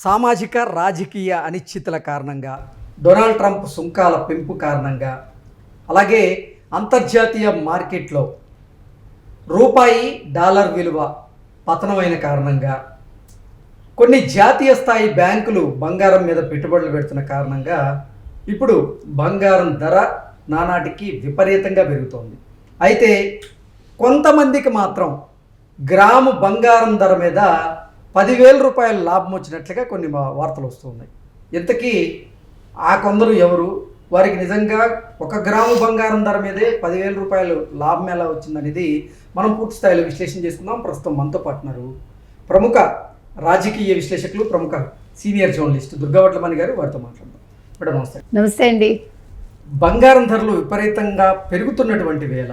సామాజిక రాజకీయ అనిశ్చితుల కారణంగా డొనాల్డ్ ట్రంప్ సుంకాల పెంపు కారణంగా అలాగే అంతర్జాతీయ మార్కెట్లో రూపాయి డాలర్ విలువ పతనమైన కారణంగా కొన్ని జాతీయ స్థాయి బ్యాంకులు బంగారం మీద పెట్టుబడులు పెడుతున్న కారణంగా ఇప్పుడు బంగారం ధర నానాటికి విపరీతంగా పెరుగుతోంది. అయితే కొంతమందికి మాత్రం గ్రాము బంగారం ధర మీద పదివేల రూపాయల లాభం వచ్చినట్లుగా కొన్ని వార్తలు వస్తున్నాయి ఇంతకీ ఆ కొందరు ఎవరు? వారికి నిజంగా ఒక గ్రాము బంగారం ధర మీదే పదివేల రూపాయలు లాభం ఎలా వచ్చిందనేది మనం పూర్తి స్థాయిలో విశ్లేషణ చేసుకుందాం. ప్రస్తుతం మనతో పాటున్నారు ప్రముఖ రాజకీయ విశ్లేషకులు ప్రముఖ సీనియర్ జర్నలిస్ట్ దుర్గావట్లమణి గారు వారితో మాట్లాడదాం. మేడం నమస్తే. నమస్తే అండి. బంగారం ధరలు విపరీతంగా పెరుగుతున్నటువంటి వేళ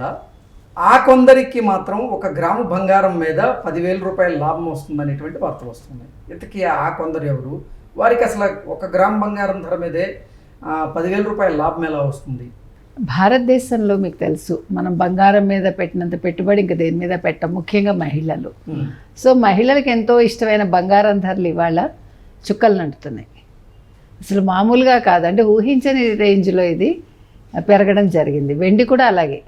ఆ కొందరికి మాత్రం ఒక గ్రాము బంగారం మీద పదివేల రూపాయల లాభం వస్తుందనేటువంటి వార్తలు వస్తున్నాయి. ఇంతకీ ఆ కొందరు ఎవరు? వారికి అసలు ఒక గ్రామ్ బంగారం ధర మీదే పదివేల రూపాయల లాభం ఎలా వస్తుంది? భారతదేశంలో మీకు తెలుసు మనం బంగారం మీద పెట్టినంత పెట్టుబడి ఇంకా దేని మీద పెట్టం? ముఖ్యంగా మహిళలు. సో మహిళలకు ఎంతో ఇష్టమైన బంగారం ధరలు ఇవాళ చుక్కలు నడుతున్నాయి. అసలు మామూలుగా కాదు అంటే ఊహించని రేంజ్లో ఇది పెరగడం జరిగింది. వెండి కూడా అలాగే.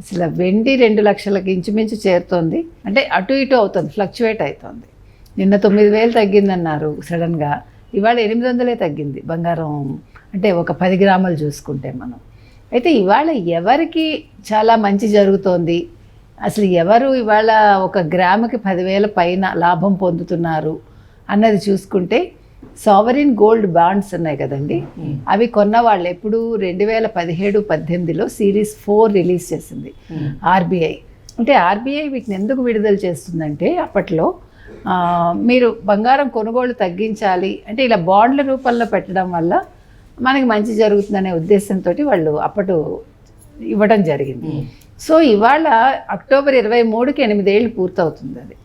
అసలు వెండి రెండు లక్షలకు ఇంచుమించు చేరుతోంది. అంటే అటు ఇటు అవుతుంది ఫ్లక్చువేట్ అవుతుంది నిన్న తొమ్మిది వేలు తగ్గిందన్నారు సడన్గా ఇవాళ ఎనిమిది వందలే తగ్గింది బంగారం. అంటే ఒక పది గ్రాములు చూసుకుంటే మనం. అయితే ఇవాళ ఎవరికి చాలా మంచి జరుగుతోంది? అసలు ఎవరు ఇవాళ ఒక గ్రాముకి పదివేల పైన లాభం పొందుతున్నారు? అన్నది చూసుకుంటే సావరిన్ గోల్డ్ బాండ్స్ ఉన్నాయి కదండి. అవి కొన్న వాళ్ళు ఎప్పుడు రెండు వేల పదిహేడు పద్దెనిమిదిలో సిరీస్ ఫోర్ రిలీజ్ చేసింది. ఆర్బీఐ అంటే ఆర్బీఐ వీటిని ఎందుకు విడుదల చేస్తుందంటే అప్పట్లో మీరు బంగారం కొనుగోలు తగ్గించాలి అంటే ఇలా బాండ్ల రూపంలో పెట్టడం వల్ల మనకి మంచి జరుగుతుందనే ఉద్దేశంతో వాళ్ళు అప్పటి ఇవ్వడం జరిగింది. సో ఇవాళ అక్టోబర్ ఇరవై మూడుకి ఎనిమిదేళ్ళు పూర్తవుతుంది అది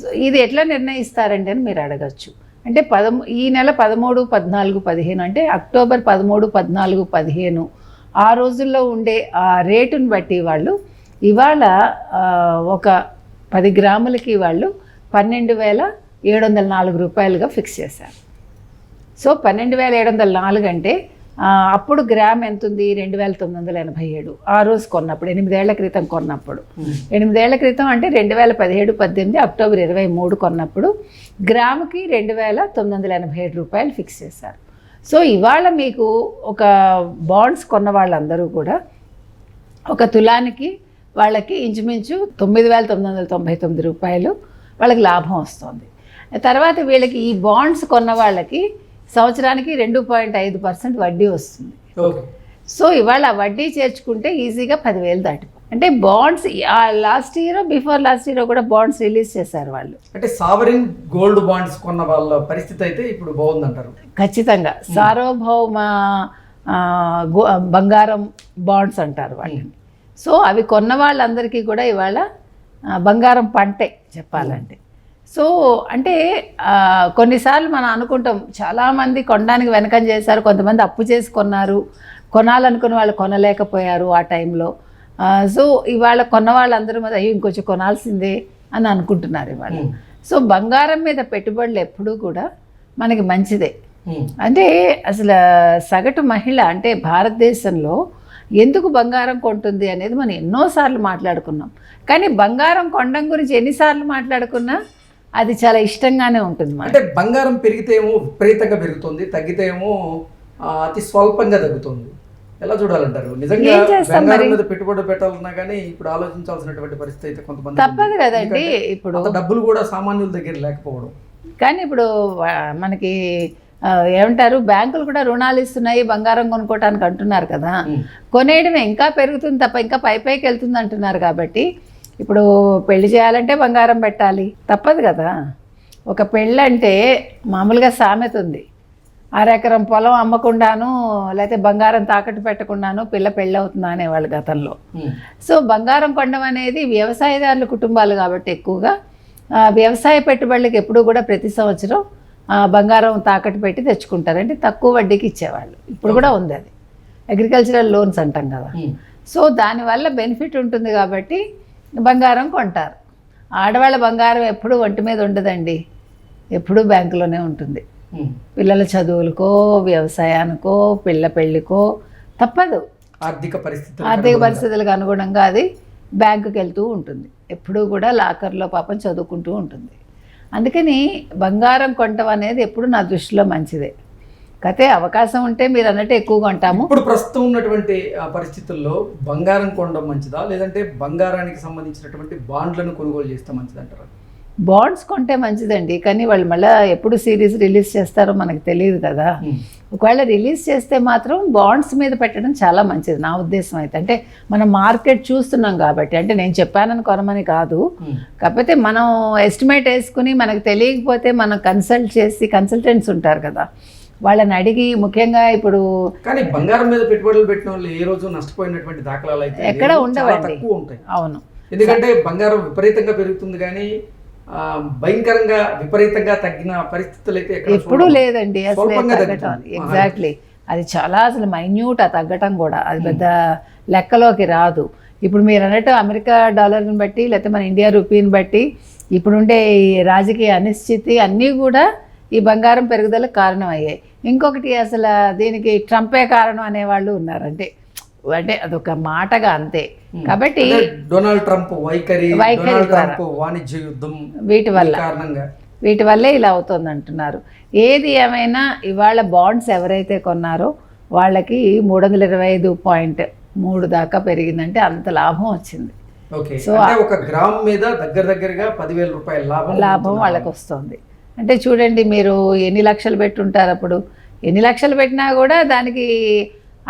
సో ఇది ఎట్లా నిర్ణయిస్తారండి అని మీరు అడగచ్చు. అంటే పదమూ ఈ నెల పదమూడు పద్నాలుగు పదిహేను అంటే అక్టోబర్ పదమూడు పద్నాలుగు పదిహేను ఆ రోజుల్లో ఉండే ఆ రేటుని బట్టి వాళ్ళు ఇవాళ ఒక పది గ్రాములకి వాళ్ళు పన్నెండు వేల ఏడు వందల నాలుగు రూపాయలుగా ఫిక్స్ చేశారు. సో పన్నెండు వేల ఏడు వందల నాలుగు అంటే అప్పుడు గ్రామ్ ఎంత ఉంది రెండు వేల తొమ్మిది వందల ఎనభై ఏడు. ఆ రోజు కొన్నప్పుడు ఎనిమిదేళ్ళ క్రితం కొన్నప్పుడు. ఎనిమిదేళ్ళ క్రితం అంటే రెండు వేల పదిహేడు పద్దెనిమిది అక్టోబర్ ఇరవై మూడు కొన్నప్పుడు గ్రాముకి రెండు వేల తొమ్మిది వందల ఎనభై ఏడు రూపాయలు ఫిక్స్ చేశారు. సో ఇవాళ మీకు ఒక బాండ్స్ కొన్న వాళ్ళందరూ కూడా ఒక తులానికి వాళ్ళకి ఇంచుమించు తొమ్మిది వేల తొమ్మిది వందల తొంభై తొమ్మిది రూపాయలు వాళ్ళకి లాభం వస్తుంది. తర్వాత వీళ్ళకి ఈ బాండ్స్ కొన్న వాళ్ళకి సంవత్సరానికి రెండు పాయింట్ ఐదు పర్సెంట్ వడ్డీ వస్తుంది. సో ఇవాళ వడ్డీ చేర్చుకుంటే ఈజీగా పదివేలు దాటిపో అంటే bonds last year before last year కూడా బాండ్స్ రిలీజ్ చేశారు వాళ్ళు. అంటే సావరిన్ గోల్డ్ బాండ్స్ కొన్న వాళ్ళ పరిస్థితి అయితే ఇప్పుడు బాగుందంటారు. ఖచ్చితంగా. సార్వభౌమ ఆ, గో- బంగారం బాండ్స్ అంటారు వాటిని సో అవి కొన్న వాళ్ళందరికీ కూడా ఇవాళ బంగారం పంటే చెప్పాలంటే. సో అంటే కొన్నిసార్లు మనం అనుకుంటాం చాలామంది కొనడానికి వెనకం చేశారు కొంతమంది అప్పు చేసి కొన్నారు కొనాలనుకున్న వాళ్ళు కొనలేకపోయారు ఆ టైంలో. సో ఇవాళ కొన్న వాళ్ళందరూ మీద అయ్యో ఇంకొంచెం కొనాల్సిందే అని అనుకుంటున్నారు ఇవాళ. సో బంగారం మీద పెట్టుబడులు ఎప్పుడూ కూడా మనకి మంచిదే. అంటే అసలు సగటు మహిళ అంటే భారతదేశంలో ఎందుకు బంగారం కొంటుంది అనేది మనం ఎన్నోసార్లు మాట్లాడుకున్నాం. కానీ బంగారం కొనడం గురించి ఎన్నిసార్లు మాట్లాడుకున్నా అది చాలా ఇష్టంగానే ఉంటుంది అంటే బంగారం పెరిగితే ఏమో విపరీతంగా పెరుగుతుంది తగ్గితే ఏమో అతి స్వల్పంగా తగ్గుతుంది. ఎలా చూడాలంటారు? నిజంగా బంగారం? మీద పెట్టుబడి పెట్టాలన్నా కానీ ఇప్పుడు ఆలోచించాల్సినటువంటి పరిస్థితి అయితే కొంతమంది తప్పదు. కదండి ఇప్పుడు. డబ్బులు కూడా సామాన్యుల దగ్గర లేకపోవడం. కానీ ఇప్పుడు మనకి ఏమంటారు? బ్యాంకులు కూడా రుణాలు ఇస్తున్నాయి బంగారం కొనుక్కోవటానికి అంటున్నారు కదా. కొనేయడమే ఇంకా పెరుగుతుంది తప్ప ఇంకా పై పైకి వెళ్తుంది అంటున్నారు కాబట్టి ఇప్పుడు పెళ్ళి చేయాలంటే బంగారం పెట్టాలి. తప్పదు కదా. ఒక పెళ్ళి అంటే మామూలుగా సామెత ఉంది. అరెకరం పొలం అమ్మకుండాను లేకపోతే బంగారం తాకట్టు పెట్టకుండాను పిల్ల పెళ్ళి అవుతుందా అనేవాళ్ళు గతంలో. సో బంగారం కొనడం అనేది వ్యవసాయదారుల కుటుంబాలు కాబట్టి ఎక్కువగా వ్యవసాయ పెట్టుబడులకు ఎప్పుడూ కూడా ప్రతి సంవత్సరం బంగారం తాకట్టు పెట్టి తెచ్చుకుంటారు. అంటే తక్కువ వడ్డీకి ఇచ్చేవాళ్ళు. ఇప్పుడు కూడా ఉంది అది. అగ్రికల్చరల్ లోన్స్ అంటాం కదా. సో దానివల్ల బెనిఫిట్ ఉంటుంది కాబట్టి బంగారం కొంటారు. ఆడవాళ్ళ బంగారం ఎప్పుడు ఒంటి మీద ఉండదండి. ఎప్పుడూ బ్యాంకులోనే ఉంటుంది. పిల్లల చదువులకో వ్యవసాయానికో పిల్ల పెళ్ళికో తప్పదు. ఆర్థిక పరిస్థితులు ఆర్థిక పరిస్థితులకు అనుగుణంగా అది బ్యాంకుకి వెళ్తూ ఉంటుంది. ఎప్పుడూ కూడా లాకర్లో పాపం చదువుకుంటూ ఉంటుంది. అందుకని బంగారం కొనటం అనేది ఎప్పుడు నా దృష్టిలో మంచిదే. కతే అవకాశం ఉంటే మీరు అన్నట్టు ఎక్కువ కొంటాము ఇప్పుడు ప్రస్తుతం ఉన్నటువంటి పరిస్థితుల్లో బంగారం కొనడం మంచిదా? లేదంటే బంగారానికి సంబంధించినటువంటి బాండ్లను కొనుగోలు చేస్తే మంచిదంటారా? బాండ్స్ కొంటే మంచిదండి. కానీ వాళ్ళు మళ్ళీ ఎప్పుడు సిరీస్ రిలీజ్ చేస్తారో మనకు తెలియదు కదా. ఒకవేళ రిలీజ్ చేస్తే మాత్రం బాండ్స్ మీద పెట్టడం చాలా మంచిది నా ఉద్దేశం అయితే. అంటే మనం మార్కెట్ చూస్తున్నాం కాబట్టి అంటే నేను చెప్పానని కొనమని కాదు. కాకపోతే మనం ఎస్టిమేట్ వేసుకుని మనకు తెలియకపోతే మనం కన్సల్ట్ చేసి కన్సల్టెంట్స్ ఉంటారు కదా. వాళ్ళని అడిగి ముఖ్యంగా ఇప్పుడు కానీ బంగారం మీద పెట్టుబడులు పెట్టిన వాళ్ళు ఏ రోజు నష్టపోయినటువంటి దాఖలాలు అయితే ఎక్కడ ఉండవండి. ఉంటాయి. అవును. ఎందుకంటే బంగారం విపరీతంగా పెరుగుతుంది కానీ భయంకరంగా విపరీతంగా తగ్గిన పరిస్థితులు అయితే ఎప్పుడూ. లేదండి. ఎగ్జాక్ట్లీ అది చాలా అసలు మైన్యూట్ ఆ తగ్గటం కూడా. అది పెద్ద లెక్కలోకి రాదు. ఇప్పుడు మీరు అన్నట్టు అమెరికా డాలర్ని బట్టి లేకపోతే మన ఇండియా రూపీని బట్టి ఇప్పుడుండే ఈ రాజకీయ అనిశ్చితి అన్నీ కూడా ఈ బంగారం పెరుగుదలకు కారణం అయ్యాయి ఇంకొకటి అసలు దీనికి ట్రంపే కారణం అనేవాళ్ళు ఉన్నారు అంటే అంటే అదొక మాటగా అంతే. కాబట్టి డొనాల్డ్ ట్రంప్ వైఖరి వైఖరి వాణిజ్య యుద్ధం వీటి వల్ల. కారణంగా. వీటి వల్లే ఇలా అవుతుంది అంటున్నారు ఏది ఏమైనా ఇవాళ బాండ్స్ ఎవరైతే కొన్నారో వాళ్ళకి మూడు వందల ఇరవై ఐదు పాయింట్ మూడు దాకా పెరిగిందంటే అంత లాభం వచ్చింది. సో ఒక గ్రామ్ మీద దగ్గర దగ్గరగా పదివేల రూపాయల లాభం లాభం. వాళ్ళకి వస్తుంది. అంటే చూడండి మీరు ఎన్ని లక్షలు పెట్టుంటారు అప్పుడు? ఎన్ని లక్షలు పెట్టినా కూడా దానికి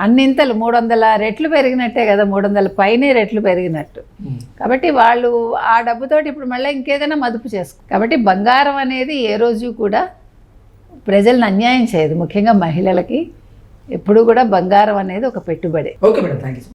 అన్నింతలు మూడు వందల రెట్లు పెరిగినట్టే కదా మూడు వందల పైనే రెట్లు పెరిగినట్టు. కాబట్టి వాళ్ళు ఆ డబ్బుతోటి ఇప్పుడు మళ్ళీ ఇంకేదైనా మదుపు చేసుకో కాబట్టి బంగారం అనేది ఏ రోజు కూడా ప్రజలను అన్యాయం చేయదు. ముఖ్యంగా మహిళలకి ఎప్పుడు కూడా బంగారం అనేది ఒక పెట్టుబడి. Okay madam thank you